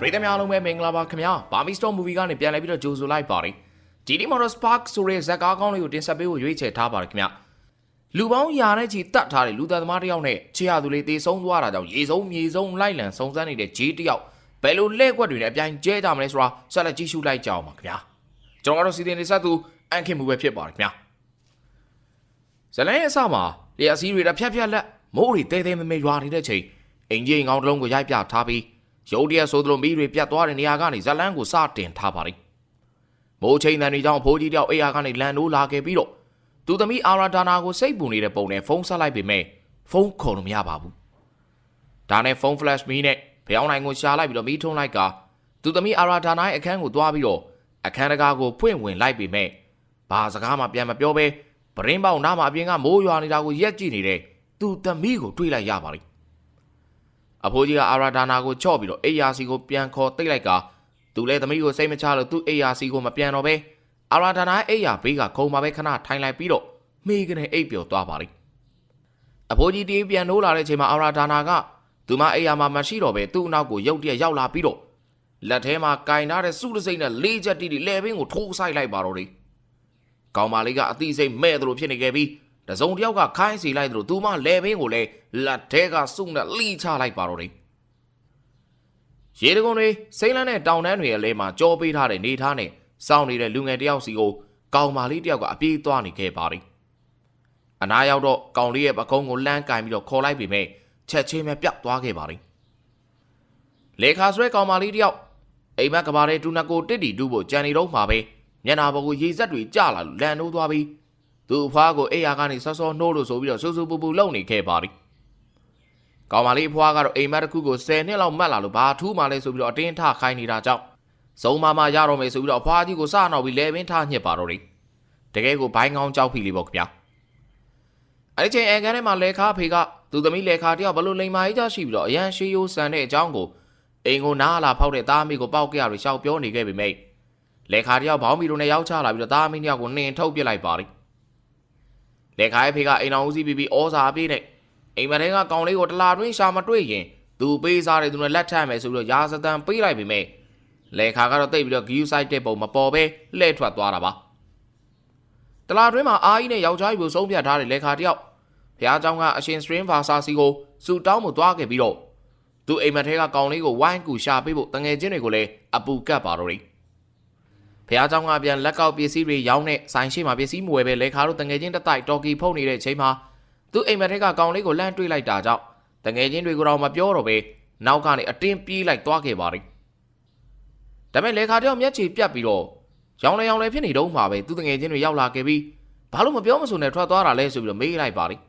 ပရိသတ်များအားလုံးပဲမင်္ဂလာပါခင်ဗျာဘာမီစတော့မူဗီကနေပြန်လည်ပြီးတော့ကြိုဆိုလိုက်ပါတယ်ဒီဒီမော်ဒစပါးဆိုတဲ့ဇက်ကားကောင်းလေးကိုတင်ဆက်ပေးဖို့ရွေးချယ်ထားပါတယ်ခင်ဗျာလူပေါင်းရာနဲ့ချီတတ်ထားတဲ့လူသားသမားတစ်ယောက်နဲ့ချေရသူလေးတေဆုံးသွားတာကြောင့်ရေဆုံးမြေဆုံးလိုက်လံစုံစမ်းနေတဲ့ဂျေးတစ်ယောက်ဘယ်လိုလဲကွက်တွေနဲ့အပြိုင်ကျဲကြမလဲဆိုတာဆက်လက်ကြည့်ရှုလိုက်ကြအောင်ပါခင်ဗျာကျွန်တော်ကတော့စီတင်နေဆက်သူအန်ခင်မူပဲဖြစ်ပါတယ်ခင်ဗျာဇလန်ရဲ့အစမှာလျှက်စီးတွေတစ်ဖြတ်ဖြတ်လက်မိုးတွေတဲတဲမဲမဲရွာနေတဲ့ချိန်အင်ဂျင်ငောင်းတစ်လုံးကိုရိုက်ပြထားပြီး ရုတ်တရက်ဆိုသလိုမိတွေပြတ်သွားတဲ့နေရာကနေဇလန်းကိုစတင်ထားပါလိမ့်မိုးချိန်တန်တွေကြောင့်အဖိုးကြီးတယောက်အိယာကနေလန်နိုးလာခဲ့ပြီးတော့သူသမီးအာရာဒါနာကိုစိတ်ပူနေတဲ့ပုံနဲ့ဖုန်းဆက်လိုက်ပေမဲ့ဖုန်းခေါ်လို့မရပါဘူးဒါနဲ့ဖုန်းဖလက်ရှ်မီနဲ့ဖျောင်းနိုင်ကိုရှာလိုက်ပြီးတော့မီးထုံးလိုက်ကသူသမီးအာရာဒါနာရဲ့အခန်းကိုသွားပြီးတော့အခန်းတကာကိုဖွင့်ဝင်လိုက်ပေမဲ့ဘာစကားမှပြန်မပြောဘဲပရင်းပေါင်နားမှာအပြင်ကမိုးရွာနေတာကိုရက်ကြည့်နေတဲ့သူသမီးကိုတွေးလိုက်ရပါလိမ့် အဖိုးကြီးကအာရာဒါနာကိုချော့ပြီးတော့အေယာစီကိုပြန်ခေါ်တိတ်လိုက်ကသူလည်းသမီးကိုစိတ်မချလို့သူ့အေယာစီကိုမပြန်တော့ပဲအာရာဒါနာရဲ့အေယာဘေးကခုံမှာပဲခဏထိုင်လိုက်ပြီးတော့မိကနေအိပ်ပျော်သွားပါလိမ့်အဖိုးကြီးတီးပြန်နိုးလာတဲ့အချိန်မှာအာရာဒါနာကသူမအေယာမှာမရှိတော့ပဲသူ့အနောက်ကိုရုတ်တရက်ရောက်လာပြီးတော့လက်ထဲမှာကင်ထားတဲ့စုတစိမ့်နဲ့လေးချက်တီးတီလဲဘင်းကိုထိုးဆိုင်လိုက်ပါတော့တယ်ကောင်မလေးကအသိစိတ်မဲ့သလိုဖြစ်နေခဲ့ပြီး တစုံတစ်ယောက်ကခိုင်းစီလိုက်သလိုသူမလဲဘင်းကိုလည်းလက်ထဲကစုနဲ့လှီချလိုက်ပါတော့တယ်ရေတကုံတွေစိမ့်လန်းတဲ့တောင်တန်းတွေရဲ့လဲမှာကြောပေးထားတဲ့နေထားနဲ့စောင့်နေတဲ့လူငယ်တယောက်စီကိုကောင်မလေးတယောက်ကအပြေးသွားနေခဲ့ပါတယ်အနာရောက်တော့ကောင်လေးရဲ့ပကုံးကိုလှမ်းကင်ပြီးတော့ခေါ်လိုက်ပေမဲ့ချက်ချင်းပဲပြောက်သွားခဲ့ပါတယ်လေခါဆွဲကောင်မလေးတယောက်အိမ်မက်ကဘာတဲ့တူနကိုတစ်တီတူးဖို့ကြံနေတော့မှာပဲညနာဘကိုရေစက်တွေကြလာလို့လန်နိုးသွားပြီး သူ့အဖွားကိုအိယာကနေစောစောနှိုးလို့ဆိုပြီးတော့ဆူဆူပူပူလုံနေခဲ့ပါသည်။ကောင်မလေးအဖွားကတော့အိမ်မက်တစ်ခုကို10နှစ်လောက်မှတ်လာလို့ဘာထူးမှလဲဆိုပြီးတော့အတင်းထခိုင်းနေတာကြောင့်စုံမမရတော့မယ်ဆိုပြီးတော့အဖွားကြီးကိုစနောက်ပြီးလဲပင်ထညှစ်ပါတော့တယ်။တကယ်ကိုဘိုင်းကောင်းကြောက်ဖီလေးပေါ့ခင်ဗျာ။အဲဒီချိန်အန်ကန်ထဲမှာလဲခါဖေကသူသမီးလဲခါတယောက်ဘလို့လိန်မာကြီးကြရှိပြီးတော့အရန်ရှိယိုးဆန်တဲ့အကြောင်းကိုအိမ်ကိုနားလာဖောက်တဲ့သားအမိကိုပောက်ကြရပြီးရှောက်ပြောနေခဲ့ပေမဲ့လဲခါတယောက်ဘောင်းမီတို့နဲ့ရောက်ချလာပြီးတော့သားအမိတယောက်ကိုနှင်ထုတ်ပစ်လိုက်ပါသည်။ လက်ခါရဲ့ဖေကအိမ်တော်ဦးစီးပြီးပြီးဩစာပေးနေအိမ်မထဲကကောင်လေးကိုတလာတွင်းရှာမတွေ့ရင်သူပေးစားတယ်သူနဲ့လက်ထပ်မယ်ဆိုပြီးတော့ရာဇသံပေးလိုက်ပေမဲ့လက်ခါကတော့တိတ်ပြီးတော့ဂယူဆိုင်တဲ့ပုံမပေါ်ပဲလှည့်ထွက်သွားတာပါတလာတွင်းမှာအာကြီးနဲ့ယောက်ျားကြီးကိုဆုံးဖြတ်ထားတဲ့လက်ခါတယောက်ဘုရားကျောင်းကအရှင် string versa စီကိုစူတောင်းမှုသွားခဲ့ပြီးတော့သူအိမ်မထဲကကောင်လေးကိုဝိုင်းကူရှာပေးဖို့တငယ်ချင်းတွေကိုလည်းအပူကတ်ပါတော့တယ် ဖះเจ้าကပြန်လက်ကောက်ပစ္စည်းတွေရောင်းတဲ့ဆိုင်ရှိမှာပစ္စည်းမဝယ်ပဲလဲခါတို့တငယ်ချင်းတစ်တိုက်တော်ကီဖုတ်နေတဲ့အချိန်မှာသူ့အိမ်မက်ထက်ကကောင်လေးကိုလှမ်းတွေးလိုက်တာကြောင့်တငယ်ချင်းတွေကိုတော့မပြောတော့ပဲနောက်ကနေအတင်းပြေးလိုက်သွားခဲ့ပါတယ်ဒါပေမဲ့လဲခါတယောက်မျက်ခြေပြတ်ပြီးတော့ရောင်းလဲရောင်းလဲဖြစ်နေတော့မှာပဲသူ့တငယ်ချင်းတွေရောက်လာခဲ့ပြီးဘာလို့မပြောမဆိုနဲ့ထွက်သွားတာလဲဆိုပြီးတော့မေးလိုက်ပါတယ်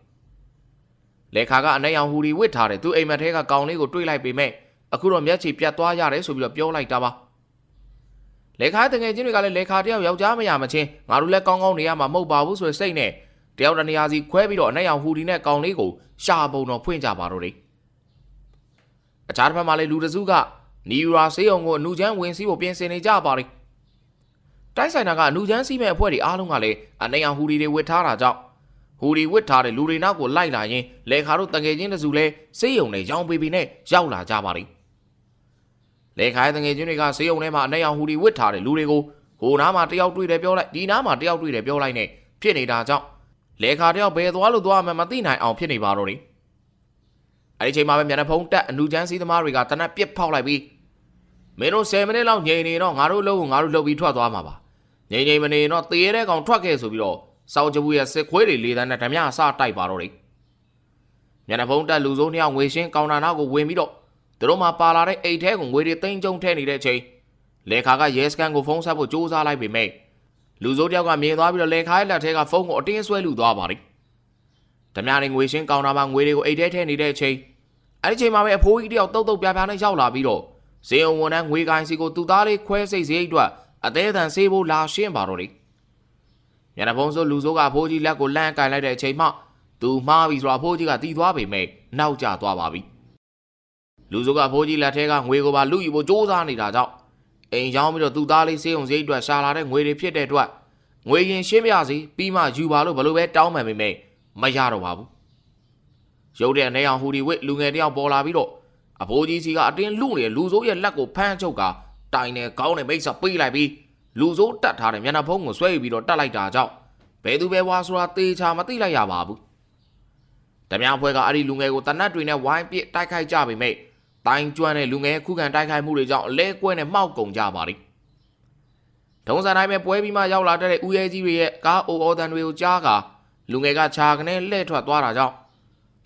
လဲခါကအနက်ရောင်ဟူဒီဝစ်ထားတဲ့သူ့အိမ်မက်ထက်ကကောင်လေးကိုတွေးလိုက်ပေမဲ့အခုတော့မျက်ခြေပြတ်သွားရတယ်ဆိုပြီးတော့ပြောလိုက်တာပါ လေခါတငယ်ချင်းတွေကလည်းလေခါတယောက်ယောက်ျားမရမချင်းငါတို့လည်းကောင်းကောင်းနေရမှာမဟုတ်ပါဘူးဆိုတဲ့စိတ်နဲ့တယောက်တနေရာစီခွဲပြီးတော့အနက်ရောင်ဟူဒီနဲ့ကောင်လေးကိုရှာပုံတော်ဖွင့်ကြပါတော့တယ်အခြားတစ်ဖက်မှာလည်းလူတစုကနီယူရာဆေးရုံကိုအနူချမ်းဝင်စီးဖို့ပြင်ဆင်နေကြပါတယ်တိုက်ဆိုင်တာကအနူချမ်းစီးမဲ့အဖွဲ့တွေအားလုံးကလည်းအနက်ရောင်ဟူဒီတွေဝစ်ထားတာကြောင့်ဟူဒီဝစ်ထားတဲ့လူတွေနောက်ကိုလိုက်လာရင်လေခါတို့တငယ်ချင်းတစုလည်းဆေးရုံနဲ့ရောင်ပေပေနဲ့ရောက်လာကြပါတယ် လေခိုင်းတငယ်ချင်းတွေကဆေးရုံထဲမှာအနဲ့အောင်ဟူဒီဝစ်ထားတဲ့လူတွေကိုဟိုနားမှာတယောက်တွေ့တယ်ပြောလိုက်ဒီနားမှာတယောက်တွေ့တယ်ပြောလိုက်နဲ့ဖြစ်နေတာကြောင့်လေခါတယောက်ဘယ်သွားလို့သွားမှမသိနိုင်အောင်ဖြစ်နေပါတော့တယ်အဲဒီချိန်မှာပဲမြန်နှဖုံးတက်အနူချမ်းစီးသမားတွေကတနက်ပစ်ဖောက်လိုက်ပြီးမင်းတို့10မိနစ်လောက်ငြိမ်နေတော့ငါတို့လုံးကိုငါတို့လှုပ်ပြီးထွက်သွားမှာပါငြိမ်ငြိမ်မနေတော့တေးရဲတဲ့ကောင်ထွက်ခဲ့ဆိုပြီးတော့စောက်ချဘူးရဲ့စစ်ခွေးတွေလေးတန်းနဲ့ဓမြအစတိုက်ပါတော့တယ်မြန်နှဖုံးတက်လူစိုးနှစ်ယောက်ငွေရှင်းကောင်တာနောက်ကိုဝင်ပြီးတော့ သူတို့မှပါလာတဲ့အိတ်ထဲကိုငွေတွေသိမ်းကျုံထဲနေတဲ့အချိန်လေခါကရဲစကန်ကိုဖုန်းဆက်ဖို့ကြိုးစားလိုက်ပေမဲ့လူစိုးတယောက်ကမြင်သွားပြီးတော့လေခါရဲ့လက်ထဲကဖုန်းကိုအတင်းဆွဲလူသွားပါလိမ့်။ဓမြနဲ့ငွေရှင်းကောင်တာမှာငွေတွေကိုအိတ်ထဲထဲနေတဲ့အချိန်အဲ့ဒီချိန်မှာပဲအဖိုးကြီးတယောက်တုတ်တုတ်ပြားပြားနဲ့ရောက်လာပြီးတော့ဇေယုံဝန်ထမ်းငွေကိုင်းစီကိုသူ့သားလေးခွဲစိတ်စရိတ်အတွက်အသေးအတန်ဆေးဖို့လာရှင်းပါတော့တယ်။ညနေဖုံးဆိုလူစိုးကအဖိုးကြီးလက်ကိုလန့်ကင်လိုက်တဲ့အချိန်မှသူမှားပြီဆိုတော့အဖိုးကြီးကတီးသွားပေမဲ့နောက်ကျသွားပါပြီ။ လူစုကဖိုးကြီးလက်ထဲကငွေကိုပါလူယူဖို့စ조사နေတာကြောင့်အိမ်ရောက်ပြီးတော့သူ့သားလေးစေးုံစရိတ်အတွက်ရှာလာတဲ့ငွေတွေဖြစ်တဲ့အတွက်ငွေရင်ရှင်းပြစီပြီးမှယူပါလို့ဘလို့ပဲတောင်းပန်ပေမဲ့မရတော့ပါဘူးရုပ်တဲ့အနေအောင်ဟူဒီဝစ်လူငယ်တယောက်ပေါ်လာပြီးတော့အဖိုးကြီးစီကအတင်းလူနေတဲ့လူစိုးရဲ့လက်ကိုဖမ်းချုပ်ကတိုင်နဲ့ခေါင်းနဲ့မိတ်ဆက်ပေးလိုက်ပြီးလူစိုးတတ်ထားတဲ့မျက်နှာဖုံးကိုဆွဲယူပြီးတော့တတ်လိုက်တာကြောင့်ဘယ်သူပဲဝါဆိုတာတေချာမသိလိုက်ရပါဘူး။တမန်ဖွဲ့ကအဲ့ဒီလူငယ်ကိုတနတ်တွေနဲ့ဝိုင်းပစ်တိုက်ခိုက်ကြပေမဲ့ တိုင်ကျွမ်းတဲ့လူငယ်ခုခံတိုက်ခိုက်မှုတွေကြောင့်အလဲကွဲနဲ့မှောက်ကုန်ကြပါလိမ့်။ဒုံစံတိုင်းပဲပွဲပြီးမှရောက်လာတဲ့ဦးရဲကြီးတွေရဲ့ကားအိုအော်တန်တွေကိုကြားကလူငယ်ကခြာကနေလှဲ့ထွက်သွားတာကြောင့်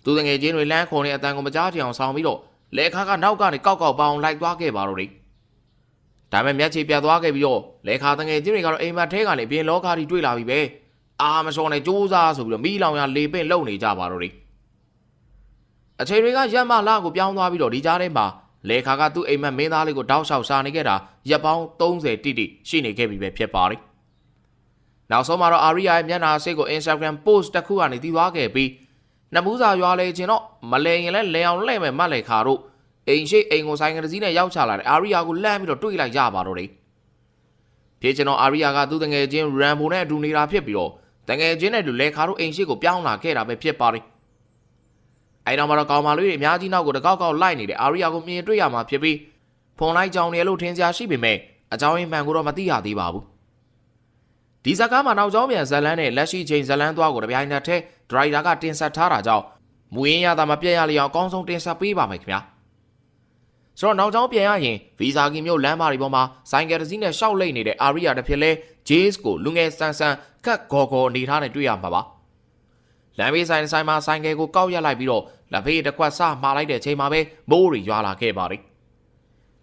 သူတငယ်ချင်းတွေလမ်းခုံနဲ့အတန်ကိုမကြားကြအောင်ဆောင်ပြီးတော့လက်ခါကနောက်ကနေကောက်ကောက်ပေါအောင်လိုက်သွားခဲ့ပါတော့တယ်။ဒါပေမဲ့မျက်ခြေပြတ်သွားခဲ့ပြီးတော့လက်ခါတငယ်ချင်းတွေကတော့အိမ်မက်ထဲကနေပြင်လောကကြီးတွေ့လာပြီပဲ။အာမစောနဲ့စူးစားဆိုပြီးတော့မိလောင်ရလေပင့်လုံနေကြပါတော့တယ်။ အချိန်တွေကရက်မလာကိုပြောင်းသွားပြီးတော့ဒီကြားထဲမှာလေခါကသူ့အိမ်မက်မင်းသားလေးကိုတောက်လျှောက်စားနေခဲ့တာရက်ပေါင်း30တိတိရှိနေခဲ့ပြီပဲဖြစ်ပါတယ်။နောက်ဆုံးမှာတော့အာရီယာရဲ့မျက်နှာစိတ်ကို Instagram post တစ်ခုကနေတည်သွားခဲ့ပြီးနမူးစာရွာလေချင်းတော့မလဲရင်လဲလဲအောင်လှဲ့မဲ့မတ်လေခါတို့အိမ်ရှိအိမ်ကိုဆိုင်ကတစည်းနဲ့ရောက်ချလာတယ်အာရီယာကိုလှမ်းပြီးတော့တွေးလိုက်ကြပါတော့တယ်ဖြစ်ချင်တော့အာရီယာကသူ့တငယ်ချင်းရမ်ဘိုနဲ့အတူနေတာဖြစ်ပြီးတော့တငယ်ချင်းနဲ့အတူလဲခါတို့အိမ်ရှိကိုပြောင်းလာခဲ့တာပဲဖြစ်ပါတယ် အဲ့တော့မှတော့ကောင်မလေးတွေအများကြီးနောက်ကိုတကောက်ကောက်လိုက်နေတဲ့အာရီယာကိုမြင်တွေ့ရမှာဖြစ်ပြီးဖုန်လိုက်ကြောင်နေလို့ထင်ရှားရှိပေမဲ့အကြောင်းရင်းမှန်ကိုတော့မသိရသေးပါဘူးဒီဇာကားမှာနောက်ကျောင်းပြန်ဇလန်းနဲ့လက်ရှိချိန်ဇလန်းသွားကိုတပြိုင်နက်တည်းဒရိုက်တာကတင်ဆက်ထားတာကြောင့်မူရင်းရတာမပြတ်ရလျောင်အကောင်းဆုံးတင်ဆက်ပေးပါမယ်ခင်ဗျာဆိုတော့နောက်ကျောင်းပြန်ရရင်ဗီဇာကီမျိုးလမ်းမတွေပေါ်မှာဆိုင်ကယ်တစ်စီးနဲ့ရှောက်လိမ့်နေတဲ့အာရီယာတစ်ဖြစ်လဲဂျေးစ်ကိုလူငယ်ဆန်ဆန်ကတ်ဂေါ်ဂေါ်အနေထားနဲ့တွေ့ရမှာပါ လမ်းဘေးဆိုင်ဆိုင်မှာဆိုင်ကယ်ကိုကောက်ရက်လိုက်ပြီးတော့လက်ဖေးတစ်ခွက်စမှားလိုက်တဲ့ချိန်မှာပဲမိုးတွေရွာလာခဲ့ပါတယ်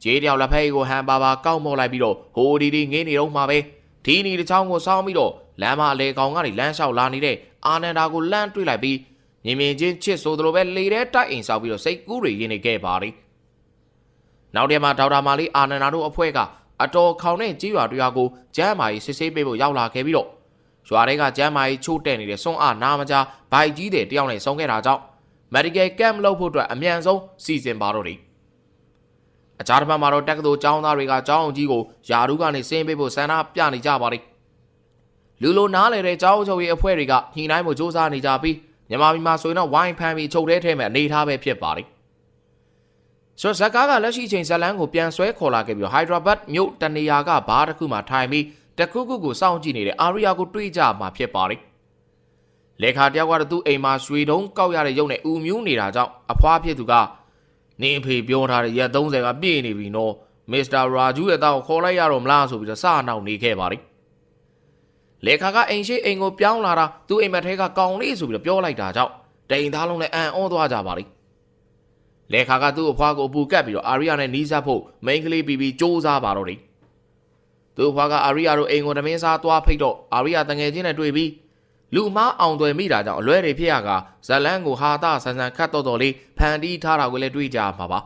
ဂျေးတယောက်လက်ဖေးကိုဟန်ပါပါကောက်မော်လိုက်ပြီးတော့ဟိုဒီဒီငင်းနေတော့မှာပဲဒီနီတစ်ချောင်းကိုစောင်းပြီးတော့လမ်းမအလေကောင်ကနေလမ်းလျှောက်လာနေတဲ့အာနန္ဒာကိုလမ်းတွေ့လိုက်ပြီးမြင်မြင်ချင်းချစ်ဆိုသလိုပဲလေထဲတိုက်အိမ်ဆောက်ပြီးတော့စိတ်ကူးတွေရင်းနေခဲ့ပါတယ်နောက်တည်းမှာဒေါက်တာမာလီအာနန္ဒာတို့အဖွဲ့ကအတော်ခေါင်တဲ့ကြီးရွာတရားကိုကျမ်းမာကြီးစစ်ဆေးပေးဖို့ရောက်လာခဲ့ပြီးတော့ ရွာတွေကကျမ်းမာကြီးချိုးတဲ့နေတဲ့စွန့်အားနာမကြဘိုက်ကြီးတဲ့တယောက်နဲ့ဆုံးခဲ့တာကြောင့် medical camp လုပ်ဖို့အတွက်အမြန်ဆုံးစီစဉ်ပါတော့တယ်အခြားတစ်ဖက်မှာတော့တက္ကသိုလ်ကျောင်းသားတွေကကျောင်းအောင်ကြီးကိုယာရုကနေဆင်းပေးဖို့ဆန္ဒပြနေကြပါတယ်လူလိုနားလေတဲ့ကျောင်းချုပ်ရေးအဖွဲ့တွေကညှိနှိုင်းမှုစ조사နေကြပြီးမြန်မာပြည်မှာဆိုရင်တော့ဝိုင်းဖမ်းပြီးချုပ်ထဲထဲမဲ့အနေထားပဲဖြစ်ပါတယ်ဆိုတော့ဇက်ကားကလက်ရှိချိန်ဇက်လန်းကိုပြန်ဆွဲခေါ်လာခဲ့ပြီးဟိုက်ဒရာဘတ်မြို့တနေရာကဘားတစ်ခုမှာထိုင်ပြီး တခုခုကိုစောင့်ကြည့်နေတဲ့အာရီယာကိုတွေးကြမှာဖြစ်ပါတယ်လေခါတယောက်ကတော့သူ့အိမ်မှာရွှေတုံးကောက်ရတဲ့ရုပ်နဲ့ဥမြူးနေတာကြောင့်အဖွားဖြစ်သူကနင်းအဖေပြောထားတဲ့ရက်30ကပြည့်နေပြီနော်မစ္စတာရာဂျူးရဲ့တောက်ခေါ်လိုက်ရတော့မလားဆိုပြီးတော့စအနောက်နေခဲ့ပါတယ်လေခါကအိမ်ရှိအိမ်ကိုပြောင်းလာတာသူ့အိမ်မက်ထဲကကောင်းလေးဆိုပြီးတော့ပြောလိုက်တာကြောင့်တိန်သားလုံးလည်းအံ့ဩသွားကြပါလိမ့်လေခါကသူ့အဖွားကိုအပူကပ်ပြီးတော့အာရီယာနဲ့နီးစပ်ဖို့မိန်းကလေးပြီးပြီးစူးစားပါတော့တယ် သူ့အဖွားကအာရီယာတို့အိမ်ကိုတမင်းစားသွားဖိတ်တော့အာရီယာတငယ်ချင်းနဲ့တွေ့ပြီးလူအမားအောင်သွယ်မိတာကြောင့်အလွဲတွေဖြစ်ရကဇလန်းကိုဟာတာဆန်ဆန်ခတ်တော့တော်လေးဖန်တီးထားတာကိုလည်းတွေ့ကြမှာပါ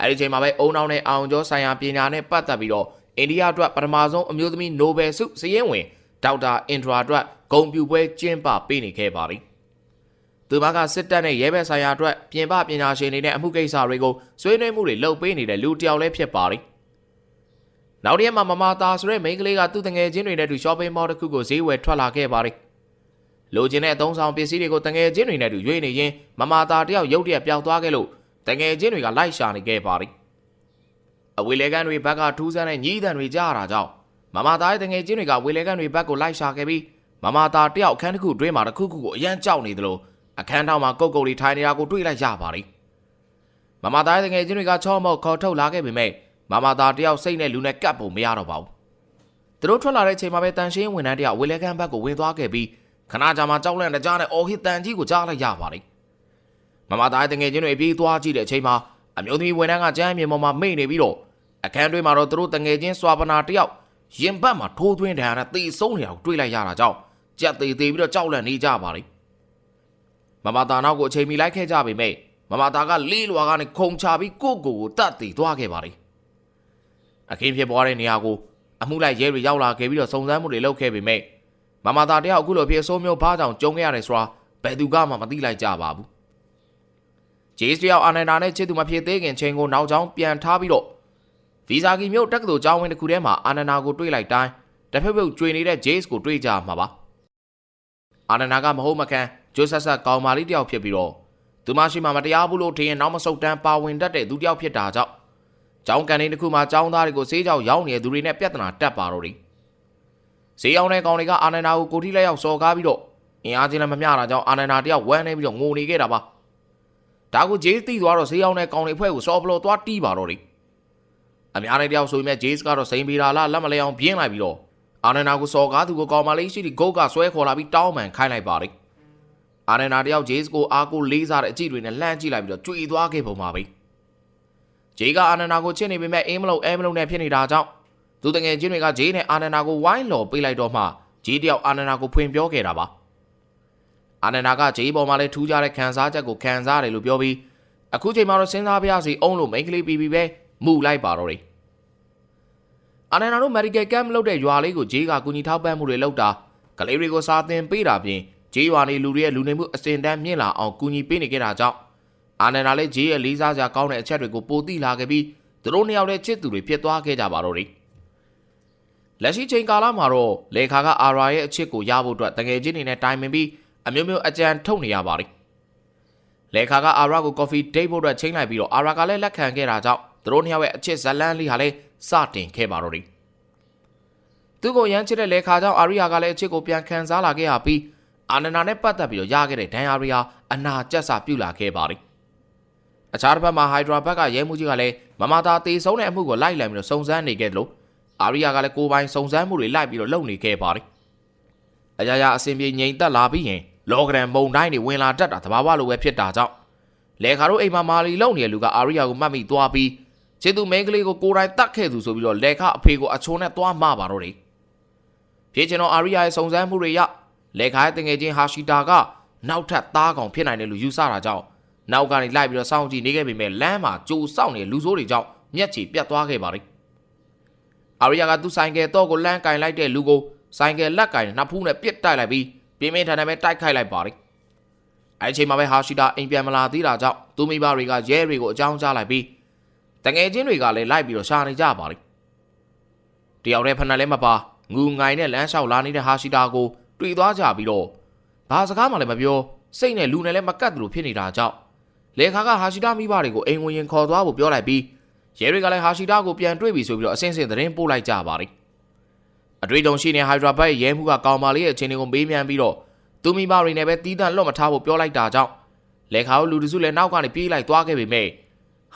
အဲဒီချိန်မှာပဲအုံနောက်နဲ့အောင်ကျော်ဆိုင်ရာပညာနဲ့ပတ်သက်ပြီးတော့အိန္ဒိယအတွက်ပထမဆုံးအမျိုးသမီးနိုဘယ်ဆုစည်ရင်ဝင်ဒေါက်တာအင်ဒရာအတွက်ဂုံပြူပွဲကျင်းပပေးနေခဲ့ပါသည်သူမကစစ်တပ်နဲ့ရဲဘက်ဆိုင်ရာအတွက်ပြင်ပပညာရှင်တွေနဲ့အမှုကိစ္စတွေကိုဆွေးနွေးမှုတွေလုပ်ပေးနေတဲ့လူတစ်ယောက်လည်းဖြစ်ပါသည် နောက်တစ်ရက်မှာမမသားဆိုတဲ့မိန်းကလေးကသူ့တငယ်ချင်းတွေနဲ့အတူ shopping mall တစ်ခုကိုဈေးဝယ်ထွက်လာခဲ့ပါသည်လိုချင်တဲ့အသုံးဆောင်ပစ္စည်းတွေကိုတငယ်ချင်းတွေနဲ့အတူရွေးနေရင်မမသားတယောက်ရုတ်တရက်ပျောက်သွားခဲ့လို့တငယ်ချင်းတွေကလိုက်ရှာနေခဲ့ပါသည်အဝေလေကန်တွေဘက်ကထူးဆန်းတဲ့ညီးတန်တွေကြားရတာကြောင့်မမသားရဲ့တငယ်ချင်းတွေကဝေလေကန်တွေဘက်ကိုလိုက်ရှာခဲ့ပြီးမမသားတယောက်အခန်းတစ်ခုတွင်းမှာတစ်ခုခုကိုအရန်ကြောက်နေသလိုအခန်းထောင်မှာကုတ်ကုတ်လေးထိုင်နေတာကိုတွေ့လိုက်ရပါသည်မမသားရဲ့တငယ်ချင်းတွေကချောမော့ခေါ်ထုတ်လာခဲ့ပေမဲ့ မမသားတယောက်စိတ်နဲ့လူနဲ့ကပ်ဖို့မရတော့ပါဘူးသူတို့ထွက်လာတဲ့အချိန်မှာပဲတန်ရှင်းဝန်ထမ်းတယောက်ဝေလေကန်ဘက်ကိုဝင်သွားခဲ့ပြီးခဏကြာမှကြောက်လန့်တကြားနဲ့အော်ဟစ်တန်ကြီးကိုကြားလိုက်ရပါသည်မမသားရဲ့တငယ်ချင်းတွေအပြေးသွားကြည့်တဲ့အချိန်မှာအမျိုးသမီးဝန်ထမ်းကကြမ်းမြေပေါ်မှာမိတ်နေပြီးတော့အခန်းတွင်းမှာတော့သူတို့တငယ်ချင်းစွာပနာတယောက်ရင်ဘတ်မှာထိုးသွင်းဒဏ်ရာနဲ့သေဆုံးနေတာကိုတွေ့လိုက်ရတာကြောင့်ကြက်သေးသေးပြီးတော့ကြောက်လန့်နေကြပါလေမမသားနောက်ကိုအချိန်မီလိုက်ခဲ့ကြပေမဲ့မမသားကလေးလွာကနေခုံချပြီးကိုကိုကိုတတ်တည်သွားခဲ့ပါလေ အခင်းဖြစ်ပွားတဲ့နေရာကိုအမှုလိုက်ရဲတွေရောက်လာခဲ့ပြီးတော့စုံစမ်းမှုတွေလုပ်ခဲ့ပေမဲ့မမသားတယောက်အခုလိုဖြစ်ဆိုးမျိုးဘာကြောင့်ကြုံခဲ့ရတယ်ဆိုတာဘယ်သူကမှမသိလိုက်ကြပါဘူးဂျေးစ်တယောက်အာနန္ဒာနဲ့ချစ်သူမဖြစ်သေးခင်ချိန်ကိုနောက်ကျောင်းပြန်ထားပြီးတော့ဗီဇာကီမြို့တက္ကသိုလ်ကျောင်းဝင်းတစ်ခုထဲမှာအာနန္ဒာကိုတွေ့လိုက်တိုင်းတစ်ဖက်ဖက်ကျွေနေတဲ့ဂျေးစ်ကိုတွေ့ကြမှာပါအာနန္ဒာကမဟုတ်မကန်ဂျိုဆက်ဆက်ကောင်မာလေးတယောက်ဖြစ်ပြီးတော့သူမရှိမှမတရားဘူးလို့ထင်ရင်နောက်မဆုတ်တမ်းပါဝင်တတ်တဲ့သူတစ်ယောက်ဖြစ်တာကြောင့် ကျောင်းကန်လေးတစ်ခုမှာကျောင်းသားတွေကိုဆေးကြောင်ရောက်နေတဲ့သူတွေနဲ့ပြဿနာတက်ပါတော့တယ်ဆေးရောက်တဲ့ကောင်တွေကအာနန္ဒာကိုကိုထိလက်ရောက်စော်ကားပြီးတော့အင်အားချင်းလည်းမမျှတာကြောင့်အာနန္ဒာတယောက်ဝမ်းနေပြီးတော့ငိုနေခဲ့တာပါဒါကိုဂျေးသိသွားတော့ဆေးရောက်တဲ့ကောင်တွေဖွဲ့ကိုစော်ဘလို့သွားတီးပါတော့တယ်အများနဲ့တယောက်ဆိုရင်ဂျေးစ်ကတော့စိန်ပီတာလာလက်မလဲအောင်ပြင်းလိုက်ပြီးတော့အာနန္ဒာကိုစော်ကားသူကိုကောင်မလေးရှိတဲ့ဂုတ်ကဆွဲခေါ်လာပြီးတောင်းပန်ခိုင်းလိုက်ပါတယ်အာနန္ဒာတယောက်ဂျေးစ်ကိုအားကိုလေးစားတဲ့အကြည့်တွေနဲ့လှမ်းကြည့်လိုက်ပြီးတော့ကြွေသွားခဲ့ပုံပါပဲ ဂျေးကအာနန္ဒာကိုချစ်နေပေမဲ့အင်းမလို့အဲမလို့နဲ့ဖြစ်နေတာကြောင့်သူတငယ်ချင်းတွေကဂျေးနဲ့အာနန္ဒာကိုဝိုင်းလော်ပေးလိုက်တော့မှဂျေးတယောက်အာနန္ဒာကိုဖွင့်ပြောခဲ့တာပါအာနန္ဒာကဂျေးပေါ်မှာလဲထူးခြားတဲ့ခံစားချက်ကိုခံစားရတယ်လို့ပြောပြီးအခုချိန်မှာတော့စဉ်းစားပြရစီအုံးလို့မိန်းကလေးပြီးပြီးပဲမူလိုက်ပါတော့တယ်အာနန္ဒာတို့ medical camp လုပ်တဲ့ရွာလေးကိုဂျေးကကူညီထောက်ပံ့မှုတွေလုပ်တာကလေးတွေကိုစာသင်ပေးတာပြင်ဂျေးရွာနေလူတွေရဲ့လူနေမှုအစဉ်တန်းမြင့်လာအောင်ကူညီပေးနေကြတာကြောင့် အာနန္ဒာလည်းဂျေးရဲ့လေးစားစရာကောင်းတဲ့အချက်တွေကိုပိုသိလာခဲ့ပြီးသူတို့နှစ်ယောက်ရဲ့ချစ်သူတွေဖြစ်သွားခဲ့ကြပါတော့တယ်လက်ရှိချိန်ကာလမှာတော့လေခါကအာရာရဲ့အချစ်ကိုရဖို့အတွက်တငယ်ချင်းတွေနဲ့တိုင်ပင်ပြီးအမျိုးမျိုးအကြံထုတ်နေရပါတယ်လေခါကအာရာကိုကော်ဖီဒိတ်ဖို့အတွက်ချိန်လိုက်ပြီးတော့အာရာကလည်းလက်ခံခဲ့တာကြောင့်သူတို့နှစ်ယောက်ရဲ့အချစ်ဇလန်းလေးဟာလည်းစတင်ခဲ့ပါတော့တယ်သူ့ကိုရမ်းချစ်တဲ့လေခါကြောင့်အာရီယာကလည်းအချစ်ကိုပြန်ခံစားလာခဲ့ရပြီးအာနန္ဒာနဲ့ပတ်သက်ပြီးတော့ရခဲ့တဲ့ဒဏ်ရာတွေဟာအနာကျက်စာပြုလာခဲ့ပါတယ်။ အခြားတစ်ဖက်မှာဟိုက်ဒရာဘက်ကရဲမှုကြီးကလည်းမမတာတေဆုံးတဲ့အမှုကိုလိုက်လံပြီးတော့စုံစမ်းနေခဲ့တယ်လို့အာရီယာကလည်းကိုယ်ပိုင်စုံစမ်းမှုတွေလိုက်ပြီးတော့လုပ်နေခဲ့ပါတယ်။အရာရာအစဉ်ပြေငြိမ်သက်လာပြီးရင်လောဂရန်မုံတိုင်းတွေဝင်လာတတ်တာသဘာဝလိုပဲဖြစ်တာကြောင့်လေခါတို့အိမ်မှာမာလီလုံနေတဲ့လူကအာရီယာကိုမှတ်မိသွားပြီးချစ်သူမိန်းကလေးကိုကိုယ်တိုင်တတ်ခဲ့သူဆိုပြီးတော့လေခအဖေကိုအချိုးနဲ့သွားမပါတော့တယ်။ဖြစ်ချင်တော့အာရီယာရဲ့စုံစမ်းမှုတွေရလက်ခါရဲ့တငယ်ချင်းဟာရှိတာကနောက်ထပ်သားကောင်ဖြစ်နိုင်တယ်လို့ယူဆတာကြောင့် နောက်ကနေလိုက်ပြီးတော့စောင့်ကြည့်နေခဲ့ပေမဲ့လမ်းမှာကြိုစောင့်နေတဲ့လူဆိုးတွေကြောင့်မျက်ခြေပြတ်သွားခဲ့ပါလိမ့်အာရီယာကသူ့ဆိုင်ကယ်တော့ကိုလမ်းကင်လိုက်တဲ့လူကိုဆိုင်ကယ်လက်ကင်နှစ်ဖူးနဲ့ပြစ်တိုက်လိုက်ပြီးပြင်းပြင်းထန်ထန်ပဲတိုက်ခိုက်လိုက်ပါလိမ့်အဲအချိန်မှာပဲဟာရှိတာအိမ်ပြန်မလာသေးတာကြောင့်သူမိဘတွေကရဲတွေကိုအကြောင်းကြားလိုက်ပြီးတငယ်ချင်းတွေကလည်းလိုက်ပြီးတော့ရှာနေကြပါလိမ့်တယောက်တည်းဖဏလည်းမပါငူငိုင်နဲ့လမ်းလျှောက်လာနေတဲ့ဟာရှိတာကိုတွေ့သွားကြပြီးတော့ဘာစကားမှလည်းမပြောစိတ်နဲ့လူနဲ့လည်းမကတ်သလိုဖြစ်နေတာကြောင့် လေခါကဟာရှိတာမိဘတွေကိုအိမ်ဝင်ရင်ခေါ်သွားဖို့ပြောလိုက်ပြီးရဲတွေကလည်းဟာရှိတာကိုပြန်တွေ့ပြီဆိုပြီးတော့အစင်းစင်းသတင်းပို့လိုက်ကြပါတယ်အတွေ့အကြုံရှိတဲ့ဟိုက်ဒရာဘတ်ရဲမှုကကောင်မာလေးရဲ့အခြေအနေကိုမေးမြန်းပြီးတော့သူမိဘတွေနဲ့ပဲတီးတန့်လွတ်မထားဖို့ပြောလိုက်တာကြောင့်လေခါကိုလူတစုလည်းနောက်ကနေပြေးလိုက်သွားခဲ့ပေမဲ့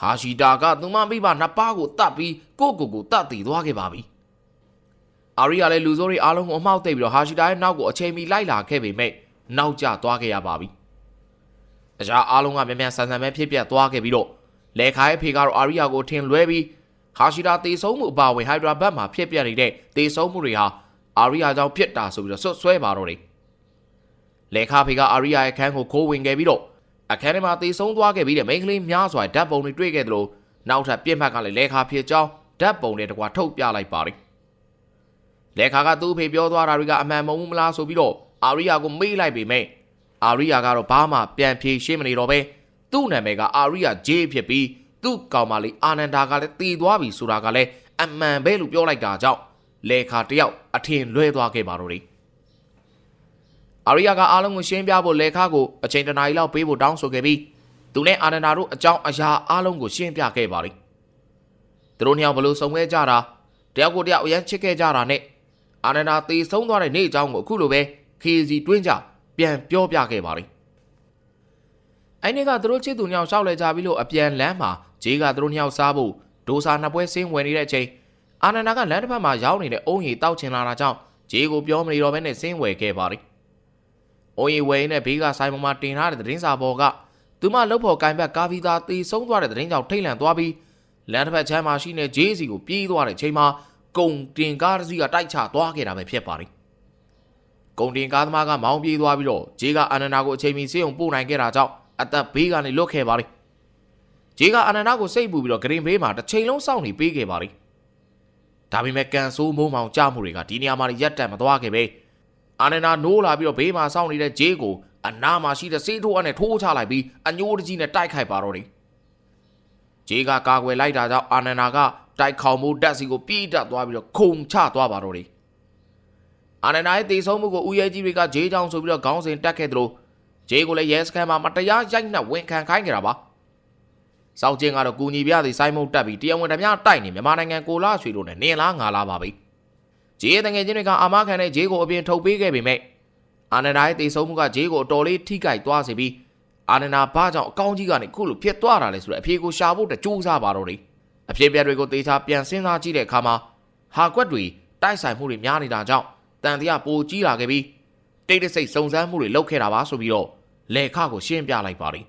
ဟာရှိတာကသူမမိဘနှစ်ပါးကိုတတ်ပြီးကိုကိုကိုတတ်တည်သွားခဲ့ပါပြီအာရီယာလည်းလူစိုးတွေအားလုံးကိုအမှောက်သိပ်ပြီးတော့ဟာရှိတာရဲ့နောက်ကိုအချိန်မီလိုက်လာခဲ့ပေမဲ့နောက်ကျသွားခဲ့ရပါပြီ။ အရာအားလုံးကမြန်မြန်ဆန်ဆန်ပဲဖြစ်ပြတ်သွားခဲ့ပြီးတော့လေခါရဲ့ဖေကတော့အာရီယာကိုထင်လွဲပြီးဟာရှိတာတေဆုံးမှုအပါဝင်ဟိုက်ဒရာဘတ်မှာဖြစ်ပြနေတဲ့တေဆုံးမှုတွေဟာအာရီယာကြောင့်ဖြစ်တာဆိုပြီးတော့ဆွတ်ဆွဲပါတော့တယ်။လေခါဖေကအာရီယာရဲ့ခန်းကိုခိုးဝင်ခဲ့ပြီးတော့အခန်းထဲမှာတေဆုံးသွားခဲ့ပြီးတဲ့မိန်းကလေးများစွာဓာတ်ပုံတွေတွေ့ခဲ့သလိုနောက်ထပ်ပြစ်မှတ်ကလည်းလေခါဖြစ်ကြောင်းဓာတ်ပုံတွေတကွာထုတ်ပြလိုက်ပါတယ်။လေခါကသူ့ဖေပြောသွားတာတွေကအမှန်မဟုတ်ဘူးမလားဆိုပြီးတော့အာရီယာကိုမေးလိုက်ပေမဲ့ အာရီယာကတော့ဘာမှပြန်ဖြေရှင်းမနေတော့ပဲသူ့နာမည်ကအာရီယာဂျေးဖြစ်ပြီးသူ့ကောင်မလေးအာနန္ဒာကလည်းတည်သွားပြီဆိုတာကလည်းအမှန်ပဲလို့ပြောလိုက်တာကြောင့်လေခါတယောက်အထင်လွဲသွားခဲ့ပါတော့တယ်အာရီယာကအားလုံးကိုရှင်းပြဖို့လေခါကိုအချိန်တနားရီလောက်ပေးဖို့တောင်းဆိုခဲ့ပြီးသူနဲ့အာနန္ဒာတို့အကြောင်းအရာအားလုံးကိုရှင်းပြခဲ့ပါလိမ့်သူတို့နှစ်ယောက်ဘလို့ဆုံခဲ့ကြတာတယောက်ကိုတယောက်အရန်ချစ်ခဲ့ကြတာနဲ့အာနန္ဒာတေဆုံးသွားတဲ့နေ့အကြောင်းကိုအခုလိုပဲခီစီတွင်းကြ ပြန်ပြောပြခဲ့ပါလိမ့်အဲ့ဒီကသူတို့ချစ်သူညောင်ရှောက်လဲကြပြီလို့အပြန်လမ်းမှာဂျေးကသူတို့ညောင်စားဖို့ဒိုစာနှစ်ပွဲဆင်းဝင်နေတဲ့အချိန်အာနန္ဒာကလမ်းတစ်ဖက်မှာရောက်နေတဲ့အုံးရီတောက်ချင်လာတာကြောင့်ဂျေးကိုပြောမနေတော့ဘဲနဲ့ဆင်းဝယ်ခဲ့ပါလိမ့်အုံးရီဝယ်နဲ့ဘေးကဆိုင်ပေါ်မှာတင်ထားတဲ့သတင်းစာပေါ်ကသူမလှုပ်ဖို့ကင်ဘက်ကာဗီတာတီဆုံးသွားတဲ့သတင်းကြောင့်ထိတ်လန့်သွားပြီးလမ်းတစ်ဖက်ချမ်းမှာရှိနေဂျေးစီကိုပြေးသွားတဲ့အချိန်မှာကုံတင်ကားတစ်စီးကတိုက်ချသွားခဲ့တာပဲဖြစ်ပါလိမ့် ကုံတင်ကားသမားကမောင်းပြေးသွားပြီးတော့ဂျေးကအနန္ဒာကိုအချိန်မီစေးုံပို့နိုင်ခဲ့တာကြောင့်အသက်ဘေးကနေလွတ်ခဲ့ပါလိမ့်ဂျေးကအနန္ဒာကိုစိတ်ပူပြီးတော့ဂရင်ဘေးမှာတစ်ချိန်လုံးစောင့်နေပေးခဲ့ပါလိမ့်ဒါပေမဲ့ကန်ဆိုးမိုးမောင်ကြမှုတွေကဒီနေရာမှာရက်တန်မသွားခဲ့ပဲအာနန္ဒာနိုးလာပြီးတော့ဘေးမှာစောင့်နေတဲ့ဂျေးကိုအနာမှာရှိတဲ့စေးထိုးအနဲ့ထိုးချလိုက်ပြီးအညိုးတကြီးနဲ့တိုက်ခိုက်ပါတော့တယ်ဂျေးကကာကွယ်လိုက်တာကြောင့်အာနန္ဒာကတိုက်ခေါင်မှုတက်စီကိုပြေးတက်သွားပြီးတော့ခုံချသွားပါတော့တယ် အာနန္ဒာရဲ့တေဆုံးမှုကိုဦးရဲကြီးတွေကဂျေးချောင်းဆိုပြီးတော့ခေါင်းစဉ်တက်ခဲ့သလိုဂျေးကိုလည်းရဲစခန်းမှာမတရားရိုက်နှက်ဝန်ခံခိုင်းကြတာပါစောက်ချင်းကတော့ကူညီပြသည်စိုင်းမုံတက်ပြီးတရားဝင်ဓမြတိုက်နေမြန်မာနိုင်ငံကိုလာရွှေတို့နဲ့နင်လားငါလားပါပဲဂျေးရဲ့တငယ်ချင်းတွေကအာမခံတဲ့ဂျေးကိုအပြင်ထုတ်ပေးခဲ့ပေမဲ့အာနန္ဒာရဲ့တေဆုံးမှုကဂျေးကိုအတော်လေးထိကြိုက်သွားစေပြီးအာနန္ဒာဘာကြောင့်အကောင်းကြီးကနေခုလိုဖြစ်သွားတာလဲဆိုတဲ့အဖြေကိုရှာဖို့တကြိုးစားပါတော့တယ်အဖြစ်အပျက်တွေကိုသေချာပြန်စဉ်းစားကြည့်တဲ့အခါမှာဟာကွက်တွေတိုက်ဆိုင်မှုတွေများနေတာကြောင့် တန်တရားပိုကြီးလာခဲ့ပြီးတိတ်တဆိတ်စုံစမ်းမှုတွေလုပ်ခဲ့တာပါဆိုပြီးတော့လေခကိုရှင်းပြလိုက်ပါတယ်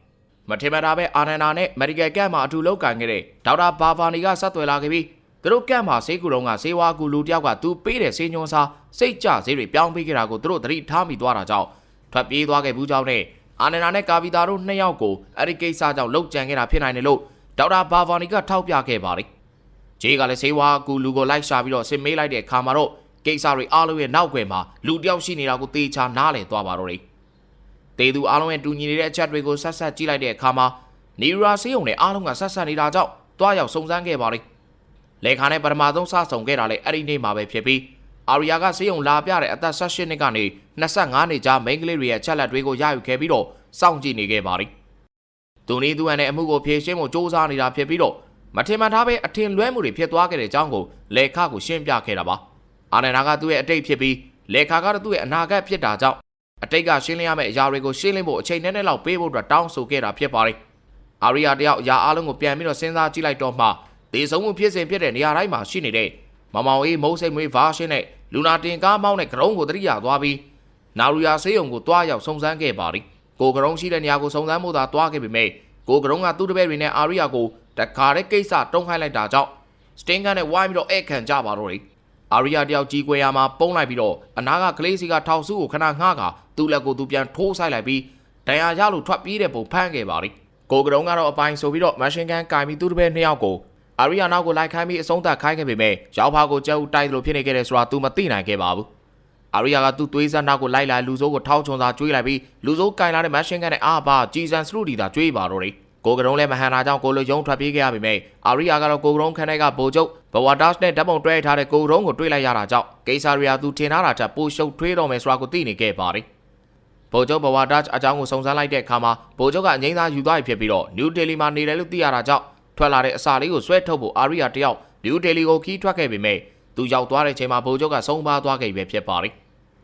မထင်မှတ်တာပဲအာနန္ဒာနဲ့ medical camp မှာအတူလောက်ကန်ခဲ့တဲ့ဒေါက်တာဘာဗာနီကဆက်သွယ်လာခဲ့ပြီးသူတို့ကန့်မှာဆေးကူတုံးကဆေးဝါးကူလူတယောက်ကသူပေးတဲ့ဆေးညွှန်းစာစိတ်ကြဆေးတွေပြောင်းပေးခဲ့တာကိုသူတို့သတိထားမိသွားတာကြောင့်ထွက်ပြေးသွားခဲ့ဘူးကြောင့်နဲ့အာနန္ဒာနဲ့ကာဗီတာတို့နှစ်ယောက်ကိုအဲ့ဒီကိစ္စကြောင့်လှုပ်ကြံခဲ့တာဖြစ်နိုင်တယ်လို့ဒေါက်တာဘာဗာနီကထောက်ပြခဲ့ပါတယ်ဂျေးကလည်းဆေးဝါးကူလူကိုလိုက်ရှာပြီးတော့စစ်မေးလိုက်တဲ့အခါမှာတော့ ကိစ္စတွေအားလုံးရဲ့နောက်ွယ်မှာလူတယောက်ရှိနေတာကိုသေချာနားလည်သွားပါတော့တယ်တေသူအားလုံးရဲ့တူညီနေတဲ့အချက်တွေကိုဆက်ဆက်ကြည့်လိုက်တဲ့အခါမှာနီရာဆေးုံနဲ့အားလုံးကဆက်ဆက်နေတာကြောင့်တွားရောက်စုံစမ်းခဲ့ပါတယ်လေခါနဲ့ပထမဆုံးစဆုံခဲ့တာလည်းအဲ့ဒီနေ့မှာပဲဖြစ်ပြီးအာရီယာကဆေးရုံလာပြတဲ့အသက်18နှစ်ကနေ25နှစ်ကြားမိန်းကလေးတွေရဲ့ချက်လက်တွေကိုရယူခဲ့ပြီးတော့စောင့်ကြည့်နေခဲ့ပါတယ်။သူနေသူဟန်နဲ့အမှုကိုဖြေရှင်းဖို့စ조사နေတာဖြစ်ပြီးတော့မထင်မှန်ထားပဲအထင်လွဲမှုတွေဖြစ်သွားခဲ့တဲ့အကြောင်းကိုလေခကိုရှင်းပြခဲ့တာပါ။ အာနန္ဒာကသူ့ရဲ့အတိတ်ဖြစ်ပြီးလေခကတော့သူ့ရဲ့အနာဂတ်ဖြစ်တာကြောင့်အတိတ်ကရှင်းလင်းရမယ့်အရာတွေကိုရှင်းလင်းဖို့အချိန်နဲ့နဲ့လောက်ပေးဖို့အတွက်တောင်းဆိုခဲ့တာဖြစ်ပါတယ်။အာရီယာတယောက်အရာအလုံးကိုပြန်ပြီးတော့စဉ်းစားကြည့်လိုက်တော့မှဒေဆုံးမှုဖြစ်စဉ်ဖြစ်တဲ့နေရာတိုင်းမှာရှိနေတဲ့မမောင်အေးမုံစိတ်မွေးဗာရှင်းနဲ့လူနာတင်ကားမောင်းတဲ့ကရုံးကိုတတိယသွားပြီးနာရူယာဆေးရုံကိုတွားရောက်စုံစမ်းခဲ့ပါသည်ကိုကရုံးရှိတဲ့နေရာကိုစုံစမ်းဖို့သာတွားခဲ့ပေမဲ့ကိုကရုံးကသူ့တပည့်တွေနဲ့အာရီယာကိုတခါတဲ့ကိစ္စတုံးခိုင်းလိုက်တာကြောင့်စတင်ကန်နဲ့ဝိုင်းပြီးတော့ဧည့်ခံကြပါတော့တယ် အာရီယာတယောက်ကြီးကွယ်ရမှာပုံးလိုက်ပြီးတော့အနာကကလေးစီကထောက်စုကိုခဏငှားကသူ့လက်ကိုသူပြန်ထိုးဆိုင်လိုက်ပြီးဒဏ်ရာရလို့ထွက်ပြေးတဲ့ပုံဖမ်းခဲ့ပါသည်ကိုကရုံးကတော့အပိုင်ဆိုပြီးတော့မရှင်ကန်ကင်ပြီးသူ့တပည့်နှစ်ယောက်ကိုအာရီယာနောက်ကိုလိုက်ခိုင်းပြီးအဆုံးသတ်ခိုင်းခဲ့ပေမဲ့ရောက်ဖာကိုကြောက်တိုက်လို့ဖြစ်နေခဲ့တယ်ဆိုတာ तू မသိနိုင်ခဲ့ပါဘူးအာရီယာကသူ့သွေးစားနောက်ကိုလိုက်လာလူစိုးကိုထောက်ချုံစာကျွေးလိုက်ပြီးလူစိုးကင်လာတဲ့မရှင်းကန်နဲ့အာဘာဂျီဆန်စလူဒီသာကျွေးပါတော့တယ် ကိုကရုံးလည်းမဟန်တာကြောင့်ကိုလိုယုံထွက်ပြေးခဲ့ရပေမဲ့အာရီယာကတော့ကိုကရုံးခန်းထဲကဘိုလ်ချုပ်ဘဝဒတ်နဲ့ဓာတ်ပုံတွဲထားတဲ့ကိုကရုံးကိုတွေ့လိုက်ရတာကြောင့်ကိစ္စရီယာသူထင်ထားတာချက်ပိုရှုပ်ထွေးတော်မယ်ဆိုတာကိုသိနေခဲ့ပါတယ်ဗိုလ်ချုပ်ဘဝဒတ်အကြောင်းကိုစုံစမ်းလိုက်တဲ့အခါမှာဗိုလ်ချုပ်ကအငိမ့်သားယူသွားပြီဖြစ်ပြီးတော့နယူးဒေလီမှာနေတယ်လို့သိရတာကြောင့်ထွက်လာတဲ့အစာလေးကိုဆွဲထုတ်ဖို့အာရီယာတယောက်နယူးဒေလီကိုခီးထွက်ခဲ့ပေမဲ့သူရောက်သွားတဲ့ချိန်မှာဗိုလ်ချုပ်ကဆုံးပါသွားခဲ့ပြီဖြစ်ပါတယ်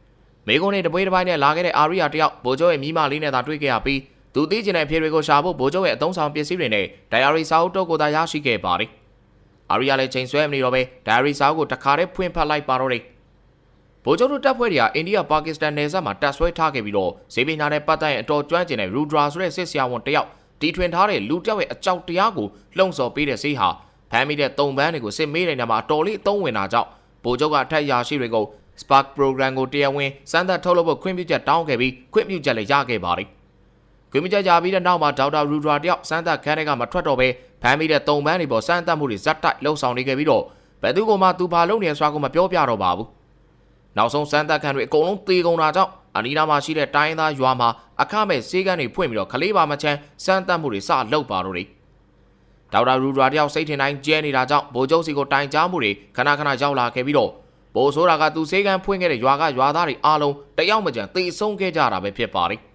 ။မိကုန်းနဲ့တပွဲတစ်ပိုင်းနဲ့လာခဲ့တဲ့အာရီယာတယောက်ဗိုလ်ချုပ်ရဲ့မိမလေးနဲ့သာတွေ့ခဲ့ရပြီး သူသိကျင်တဲ့အဖြေတွေကိုရှာဖို့ဗိုလ်ချုပ်ရဲ့အသုံးဆောင်ပစ္စည်းတွေနဲ့ဒိုင်ယာရီစာအုပ်တုပ်ကိုသာရရှိခဲ့ပါတယ်။အာရီယာလည်းချိန်ဆွဲမနေတော့ပဲဒိုင်ယာရီစာအုပ်ကိုတခါတည်းဖွင့်ဖတ်လိုက်ပါတော့တယ်။ဗိုလ်ချုပ်တို့တပ်ဖွဲ့တွေကအိန္ဒိယပါကစ္စတန်နယ်စပ်မှာတပ်ဆွဲထားခဲ့ပြီးတော့ဈေးပင်နာနဲ့ပတ်သက်ရင်အတော်ကျွမ်းကျင်တဲ့ရူဒရာဆိုတဲ့စစ်ဆရာဝန်တယောက်တီထွင်ထားတဲ့လူတယောက်ရဲ့အကြောက်တရားကိုလှုံ့ဆော်ပေးတဲ့ဆေးဟာဖမ်းမိတဲ့တုံပန်းတွေကိုစစ်မေးတဲ့နေရာမှာအတော်လေးအသုံးဝင်တာကြောင့်ဗိုလ်ချုပ်ကအထက်ရာရှိတွေကို Spark program ကိုတရားဝင်စမ်းသပ်ထုတ်လုပ်ဖို့ခွင့်ပြုချက်တောင်းခဲ့ပြီးခွင့်ပြုချက်လည်းရခဲ့ပါတယ်။ ခွင့်ပြုချက်ရပြီးတဲ့နောက်မှာဒေါက်တာရူဒရာတယောက်စမ်းသပ်ခန်းထဲကမထွက်တော့ဘဲဖမ်းမိတဲ့တုံပန်းတွေပေါ်စမ်းသပ်မှုတွေဇက်တိုက်လှုံ့ဆော်နေခဲ့ပြီးတော့ဘယ်သူကမှသူဘာလုပ်နေဆိုတာကိုမပြောပြတော့ပါဘူး။နောက်ဆုံးစမ်းသပ်ခန်းတွေအကုန်လုံးသေကုန်တာကြောင့်အနီးနားမှာရှိတဲ့တိုင်းသားရွာမှာအခမဲ့ဆေးကန်းတွေဖွင့်ပြီးတော့ခလေးပါမချမ်းစမ်းသပ်မှုတွေစလုပ်ပါတော့တယ်။ဒေါက်တာရူဒရာတယောက်စိတ်ထင်တိုင်းကျဲနေတာကြောင့်ဗိုလ်ချုပ်စီကိုတိုင်ကြားမှုတွေခဏခဏရောက်လာခဲ့ပြီးတော့ဘိုးဆိုတာကသူဆေးကန်းဖွင့်ခဲ့တဲ့ရွာကရွာသားတွေအားလုံးတယောက်မကြံသေဆုံးခဲ့ကြတာပဲဖြစ်ပါတယ်။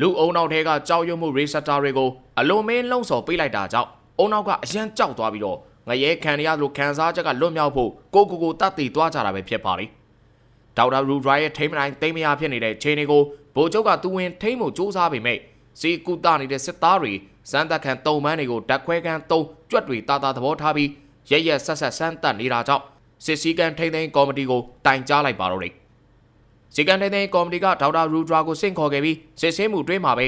လူအုံနောက်ထဲကကြောက်ရွံ့မှုရေစက်တာတွေကိုအလွန်မင်းလှုံ့ဆော်ပေးလိုက်တာကြောင့်အုံနောက်ကအရန်ကြောက်သွားပြီးတော့ငရဲခံရလို့ခံစားချက်ကလွတ်မြောက်ဖို့ကိုကိုကိုတတ်တည်သွားကြတာပဲဖြစ်ပါတယ်။ဒေါက်တာရူဒရာရဲ့ထိမ့်မတိုင်းသိမ်းမရဖြစ်နေတဲ့ခြေနေကိုဗိုလ်ချုပ်ကသူဝင်ထိမ့်မှုစူးစမ်းပေမဲ့စီကူတာနေတဲ့စစ်သားတွေစမ်းသက်ခံတုံမန်းတွေကိုဓာတ်ခွဲကန်သုံးကြွက်တွေတာတာသဘောထားပြီးရရက်ဆက်ဆက်စမ်းသပ်နေတာကြောင့်စစ်စည်းကန်ထိန်းသိမ်းကော်မတီကိုတိုင်ကြားလိုက်ပါတော့တယ်။ စီကန်ထိန်းသိမ်းကော်မတီကဒေါက်တာရူဒရာကိုစင့်ခေါ်ခဲ့ပြီးစစ်ဆေးမှုတွင်းမှာပဲ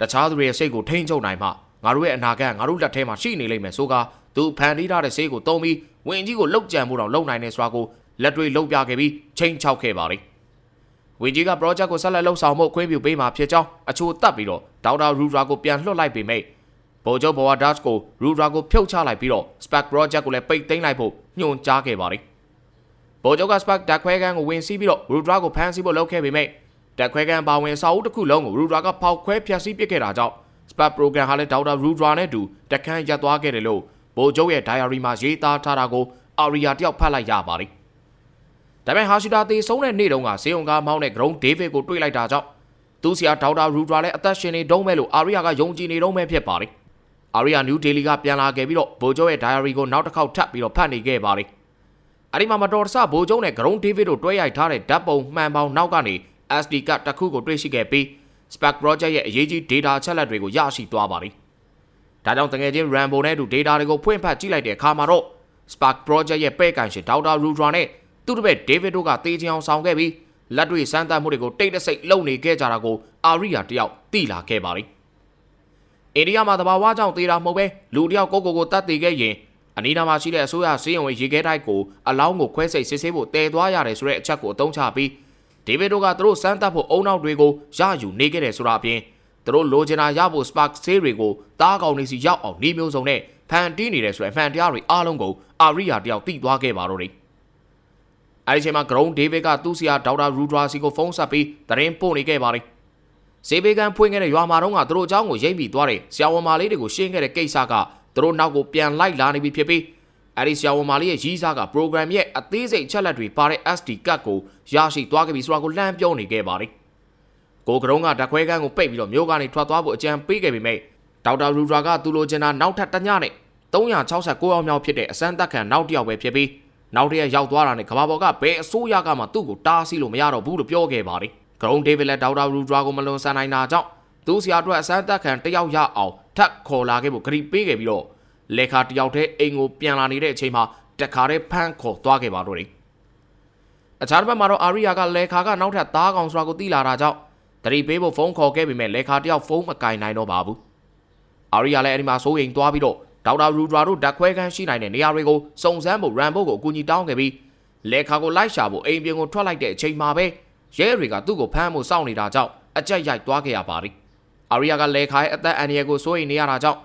တခြားသူတွေရဲ့စိတ်ကိုထိန်းချုပ်နိုင်မှငါတို့ရဲ့အနာဂတ်ငါတို့လက်ထဲမှာရှိနေလိမ့်မယ်ဆိုကသူဖန်တီးထားတဲ့ဆေးကိုတုံးပြီးဝင်ကြီးကိုလှုပ်ကြံမှုတော့လုံနိုင်နေစွာကိုလက်တွေလှုပ်ပြခဲ့ပြီးချိန်ချောက်ခဲ့ပါလိမ့်။ဝင်ကြီးက project ကိုဆက်လက်လှုပ်ဆောင်မှုခွင့်ပြုပေးမှာဖြစ်ကြောင်းအချို့တတ်ပြီးတော့ဒေါက်တာရူဒရာကိုပြန်လွှတ်လိုက်ပေမဲ့ဗိုလ်ချုပ်ဘဝဒတ်ကိုရူဒရာကိုဖြုတ်ချလိုက်ပြီးတော့ Spark project ကိုလည်းပိတ်သိမ်းလိုက်ဖို့ညွှန်ကြားခဲ့ပါတယ်။ ဗိုလ်ချုပ်က Spark ဓာတ်ခွဲခန်းကိုဝင်စီးပြီးတော့ရူဒရာကိုဖမ်းဆီးဖို့လုပ်ခဲ့ပေမဲ့ဓာတ်ခွဲခန်းပါဝင်စာအုပ်တစ်ခုလုံးကိုရူဒရာကဖောက်ခွဲဖျက်ဆီးပစ်ခဲ့တာကြောင့် Spark program ဟာလည်းဒေါက်တာရူဒရာနဲ့အတူတခန်းရပ်သွားခဲ့တယ်လို့ဗိုလ်ချုပ်ရဲ့ diary မှာရေးသားထားတာကိုအာရီယာတယောက်ဖတ်လိုက်ရပါတယ်။ဒါပေမဲ့ဟာရှိတာတေဆုံးတဲ့နေ့တုန်းကဈေးုံကားမောင်းတဲ့ ground David ကိုတွေ့လိုက်တာကြောင့်သူဆရာဒေါက်တာရူဒရာလည်းအသက်ရှင်နေတုံးမဲ့လို့အာရီယာကယုံကြည်နေတုံးမဲ့ဖြစ်ပါတယ်အာရီယာနယူးဒေလီကပြန်လာခဲ့ပြီးတော့ဘိုဂျိုရဲ့ diary ကိုနောက်တစ်ခေါက်ထပ်ပြီးတော့ဖတ်နေခဲ့ပါတယ် အဲ့ဒီမှာမတော်တဆဘိုဂျိုနဲ့ဂရုံးဒေးဗစ်တို့တွဲရိုက်ထားတဲ့ဓာတ်ပုံမှန်ပေါင်းနောက်ကနေ SD ကတစ်ခုကိုတွေ့ရှိခဲ့ပြီး Spark Project ရဲ့အရေးကြီး data ချက်လက်တွေကိုရရှိသွားပါတယ်ဒါကြောင့်တကယ်ချင်း Rambo နဲ့အတူ data တွေကိုဖွင့်ဖတ်ကြည့်လိုက်တဲ့အခါမှာတော့ Spark Project ရဲ့ပဲ့ကန်ရှင်ဒေါက်တာရူဒရာနဲ့သူ့တပည့် David တို့ကတေးချင်အောင်ဆောင်ခဲ့ပြီးလက်တွေ့စမ်းသပ်မှုတွေကိုတိတ်တဆိတ်လုပ်နေခဲ့ကြတာကိုအာရီယာတယောက်သိလာခဲ့ပါတယ်။အိန္ဒိယမှာတဘာဝကြောင့်သေတာမဟုတ်ပဲလူတယောက်ကိုကိုကိုတတ်သေးခဲ့ရင် အနီးနားမှာရှိတဲ့အစိုးရစီးရင်ဝင်ရေခဲတိုက်ကိုအလောင်းကိုခွဲစိတ်စစ်ဆေးဖို့တည်သွားရတယ်ဆိုတဲ့အချက်ကိုအသုံးချပြီးဒေးဗစ်တို့ကသူတို့စမ်းသပ်ဖို့အုံနောက်တွေကိုရယူနေခဲ့တယ်ဆိုတာအပြင်သူတို့လိုချင်တာရဖို့ spark ဆေးတွေကိုတားကောင်နေစီရောက်အောင်နေမျိုးစုံနဲ့ဖန်တီးနေတယ်ဆိုရင်ဖန်တရားတွေအားလုံးကိုအာရိယာတယောက်တိသွားခဲ့ပါတော့တယ်အဲဒီအချိန်မှာ ground david ကသူ့ဆရာဒေါက်တာရူဒရာစီကိုဖုန်းဆက်ပြီးတရင်ပို့နေခဲ့ပါတယ်ဈေးဘေးကန်ဖွင့်ခဲ့တဲ့ရွာမှာတော့ကသူတို့အကြောင်းကိုရိပ်ပြီးသွားတယ်ဆရာဝန်မလေးတွေကိုရှင်းခဲ့တဲ့ကိစ္စက သူတို့နောက်ကိုပြန်လိုက်လာနေပြီဖြစ်ပြီးအဲဒီဆရာဝန်မလေးရဲ့ရီးစားက program ရဲ့အသေးစိတ်ချက်လက်တွေပါတဲ့ SD ကတ်ကိုရရှိသွားခဲ့ပြီဆိုတာကိုလှမ်းပြောနေခဲ့ပါတယ်။ကိုကရုံးကဓာတ်ခွဲခန်းကိုပိတ်ပြီးတော့မြို့ကနေထွက်သွားဖို့အကြံပေးခဲ့ပေမဲ့ဒေါက်တာရူဒရာကသူလိုချင်တာနောက်ထပ်တစ်ညနဲ့369ရောက်မြောက်ဖြစ်တဲ့အစမ်းသက်ခံနောက်တစ်ယောက်ပဲဖြစ်ပြီးနောက်တစ်ရက်ရောက်သွားတာနဲ့ကဘာပေါ်ကဘယ်အစိုးရကမှသူ့ကိုတားဆီးလို့မရတော့ဘူးလို့ပြောခဲ့ပါတယ်။ဂရုံးဒေးဗစ်လက်ဒေါက်တာရူဒရာကိုမလွန်ဆန်နိုင်တာကြောင့်သူ့ဆရာအတွက်အစမ်းသက်ခံတစ်ယောက်ရအောင်ထပ်ခေါ်လာခဲ့ဖို့ဂရီပေးခဲ့ပြီးတော့လက်ခါတယောက်တည်းအိမ်ကိုပြန်လာနေတဲ့အချိန်မှာတခါတည်းဖမ်းခေါ်သွားခဲ့ပါတော့တယ်။အခြားတစ်ဘက်မှာတော့အာရီယာကလက်ခါကနောက်ထပ်သားကောင်ဆိုတာကိုသိလာတာကြောင့်တရီပေးဖို့ဖုန်းခေါ်ခဲ့ပေမဲ့လက်ခါတယောက်ဖုန်းမကင်နိုင်တော့ပါဘူး။အာရီယာလည်းအဲဒီမှာစိုးရိမ်သွားပြီးတော့ဒေါက်တာရူဒရာတို့ဓာတ်ခွဲခန်းရှိနိုင်တဲ့နေရာတွေကိုစုံစမ်းဖို့ရန်ဖို့ကိုအကူအညီတောင်းခဲ့ပြီးလက်ခါကိုလိုက်ရှာဖို့အိမ်ပြင်ကိုထွက်လိုက်တဲ့အချိန်မှာပဲရဲတွေကသူ့ကိုဖမ်းဖို့စောင့်နေတာကြောင့်အကြက်ရိုက်သွားခဲ့ရပါတယ်။ အာရီယာကလက်ခါရဲ့အသက်အန္တရာယ်ကိုစိုးရိမ်နေရတာကြောင့်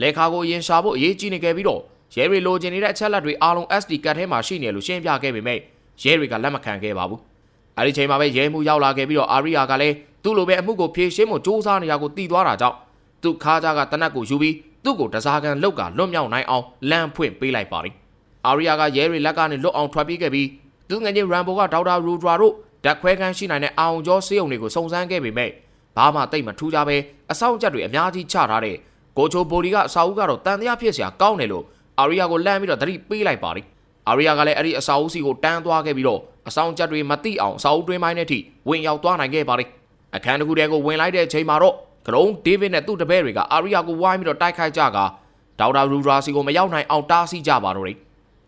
လက်ခါကိုရင်ရှာဖို့အရေးကြီးနေခဲ့ပြီးတော့ရဲတွေလိုချင်နေတဲ့အချက်လက်တွေအားလုံး SD ကတ်ထဲမှာရှိနေလို့ရှင်းပြခဲ့ပေမဲ့ရဲတွေကလက်မခံခဲ့ပါဘူး။အဲဒီချိန်မှာပဲရဲမှုရောက်လာခဲ့ပြီးတော့အာရီယာကလည်းသူ့လိုပဲအမှုကိုဖြေရှင်းဖို့စ조사နေတာကိုတီးသွားတာကြောင့်သူခါးကြကတနက်ကိုယူပြီးသူ့ကိုတစားကန်လောက်ကလွတ်မြောက်နိုင်အောင်လမ်းဖွင့်ပေးလိုက်ပါတယ်။အာရီယာကရဲတွေလက်ကနေလွတ်အောင်ထွက်ပြေးခဲ့ပြီးသူငယ်ချင်းရန်ဘိုကဒေါက်တာရူဒရာတို့ဓာတ်ခွဲခန်းရှိနိုင်တဲ့အောင်ကျော်စေးုံတွေကိုစုံစမ်းခဲ့ပေမဲ့ ဘာမှတိတ်မထူးကြပဲအဆောက်အကျက်တွေအများကြီးချထားတဲ့ကိုချိုဘိုဒီကအစာအုပ်ကတော့တန်တရားဖြစ်စရာကောင်းတယ်လို့အာရီယာကိုလမ်းပြီးတော့သတိပေးလိုက်ပါတယ်အာရီယာကလည်းအဲ့ဒီအစာအုပ်စီကိုတန်းသွားခဲ့ပြီးတော့အဆောင်ကျက်တွေမတိအောင်အစာအုပ်တွင်းပိုင်းနဲ့ထိဝင်ရောက်သွားနိုင်ခဲ့ပါတယ်အခန်းတစ်ခုတည်းကိုဝင်လိုက်တဲ့အချိန်မှာတော့ဂရုံးဒေးဗစ်နဲ့သူ့တပည့်တွေကအာရီယာကိုဝိုင်းပြီးတော့တိုက်ခိုက်ကြကဒေါက်တာရူဒရာစီကိုမရောက်နိုင်အောင်တားဆီးကြပါတော့တယ်